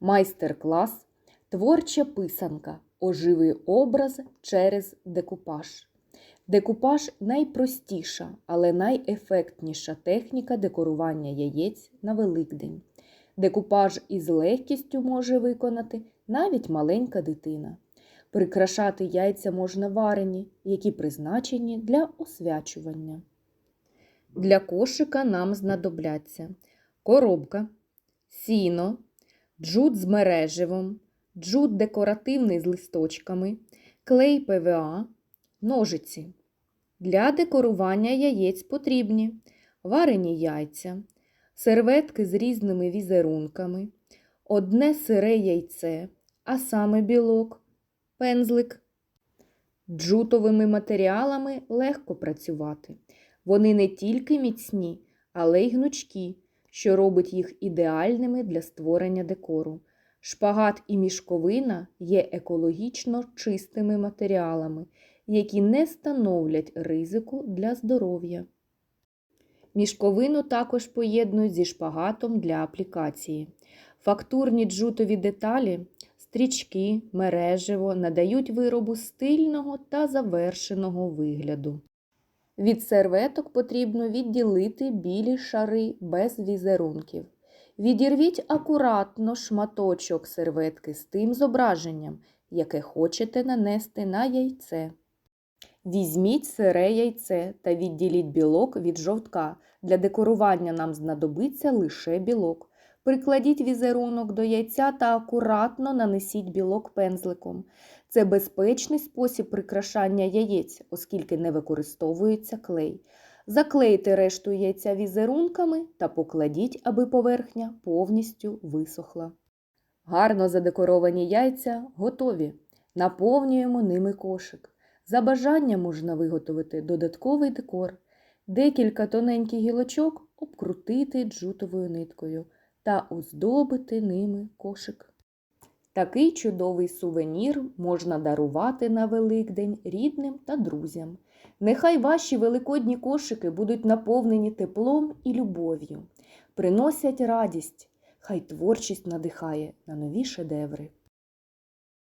Майстер-клас Творча писанка. Оживий образ через декупаж. Декупаж найпростіша, але найефектніша техніка декорування яєць на Великдень. Декупаж із легкістю може виконати навіть маленька дитина. Прикрашати яйця можна варені, які призначені для освячування. Для кошика нам знадобляться коробка, сіно, джут з мереживом, джут декоративний з листочками, клей ПВА, ножиці. Для декорування яєць потрібні варені яйця, серветки з різними візерунками, одне сире яйце, а саме білок, пензлик. Джутовими матеріалами легко працювати. Вони не тільки міцні, але й гнучкі, що робить їх ідеальними для створення декору. Шпагат і мішковина є екологічно чистими матеріалами, які не становлять ризику для здоров'я. Мішковину також поєднують зі шпагатом для аплікації. Фактурні джутові деталі, стрічки, мереживо надають виробу стильного та завершеного вигляду. Від серветок потрібно відділити білі шари без візерунків. Відірвіть акуратно шматочок серветки з тим зображенням, яке хочете нанести на яйце. Візьміть сире яйце та відділіть білок від жовтка. Для декорування нам знадобиться лише білок. Прикладіть візерунок до яйця та акуратно нанесіть білок пензликом. Це безпечний спосіб прикрашання яєць, оскільки не використовується клей. Заклейте решту яйця візерунками та покладіть, аби поверхня повністю висохла. Гарно задекоровані яйця готові. Наповнюємо ними кошик. За бажанням можна виготовити додатковий декор, декілька тоненьких гілочок обкрутити джутовою ниткою та оздобити ними кошик. Такий чудовий сувенір можна дарувати на Великдень рідним та друзям. Нехай ваші великодні кошики будуть наповнені теплом і любов'ю, приносять радість, хай творчість надихає на нові шедеври.